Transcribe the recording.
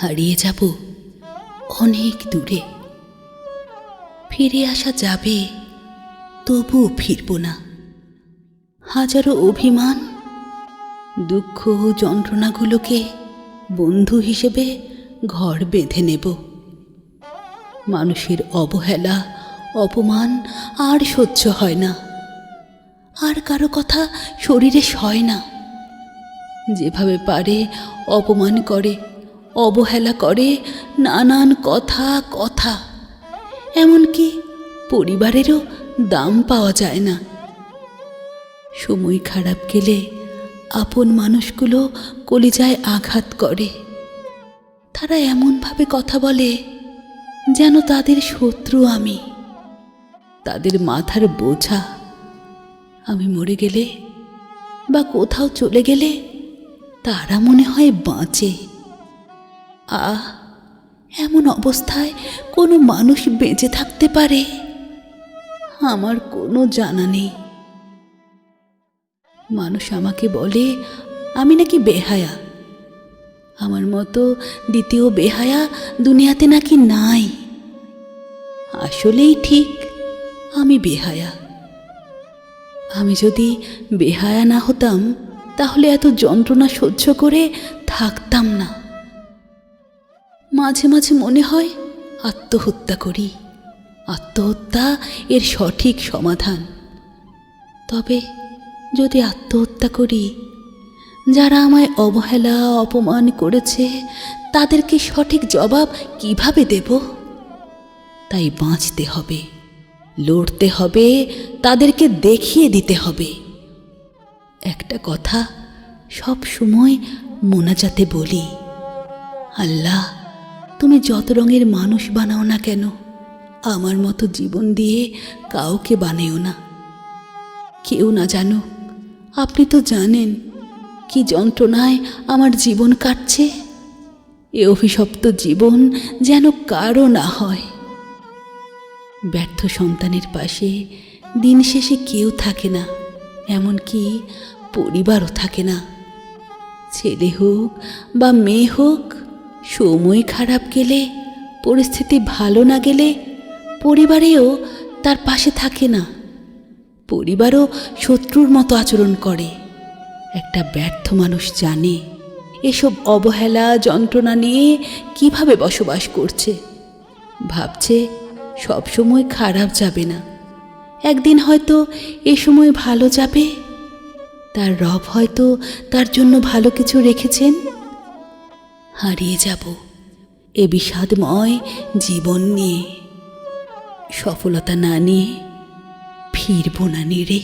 হারিয়ে যাব অনেক দূরে। ফিরে আসা যাবে, তবুও ফিরব না। হাজারো অভিমান, দুঃখ ও যন্ত্রণাগুলোকে বন্ধু হিসেবে ঘর বেঁধে নেব। মানুষের অবহেলা, অপমান আর সহ্য হয় না। আর কারও কথা শরীরে সয় না। যেভাবে পারে অপমান করে অবহেলা করে নানান কথা কথা। এমনকি পরিবারেরও দাম পাওয়া যায় না। সময় খারাপ গেলে আপন মানুষগুলো কলিজায় আঘাত করে। তারা এমনভাবে কথা বলে যেন তাদের শত্রু আমি। তাদের মাথার বোঝা। আমি মরে গেলে বা কোথাও চলে গেলে তারা মনে হয় বাঁচে। আহ এমন অবস্থায় কোনো মানুষ বেঁচে থাকতে পারে? আমার কোনো জানা নেই। মানুষ আমাকে বলে, আমি নাকি বেহায়া। আমার মতো দ্বিতীয় বেহায়া দুনিয়াতে নাকি নাই। আসলেই ঠিক, আমি বেহায়া। আমি যদি বেহায়া না হতাম, তাহলে এত যন্ত্রণা সহ্য করে থাকতাম না। মাঝে মাঝে মনে হয়, আত্মহত্যা করি। আত্মহত্যা এর সঠিক সমাধান। তবে যদি আত্মহত্যা করি, যারা আমায় অবহেলা, অপমান করেছে, তাদেরকে সঠিক জবাব কীভাবে দেব? তাই বাঁচতে হবে, লড়তে হবে, তাদেরকে দেখিয়ে দিতে হবে। একটা কথা সব সময় মোনাজাতে বলি, আল্লাহ তুমি যত রঙের মানুষ বানাও না কেন, আমার মতো জীবন দিয়ে কাউকে বানেও না। কেউ না জানো আপনি তো জানেন কি যন্ত্রণায় আমার জীবন কাটছে। এ অভিশপ্ত জীবন যেন কারও না হয়। ব্যর্থ সন্তানের পাশে দিন শেষে কেউ থাকে না, এমনকি পরিবারও থাকে না। ছেলে হোক বা মেয়ে হোক সময় খারাপ গেলে, পরিস্থিতি ভালো না গেলে পরিবারেও তার পাশে থাকে না। পরিবারও শত্রুর মতো আচরণ করে। একটা ব্যর্থ মানুষ জানে এসব অবহেলা, যন্ত্রণা নিয়ে কীভাবে বসবাস করছে। ভাবছে সব সময় খারাপ যাবে না। একদিন হয়তো এ সময় ভালো যাবে। তার রব হয়তো তার জন্য ভালো কিছু রেখেছেন। হারিয়ে যাব এ বিষাদময় জীবন নিয়ে। সফলতা না নিয়ে ফিরব না নিরে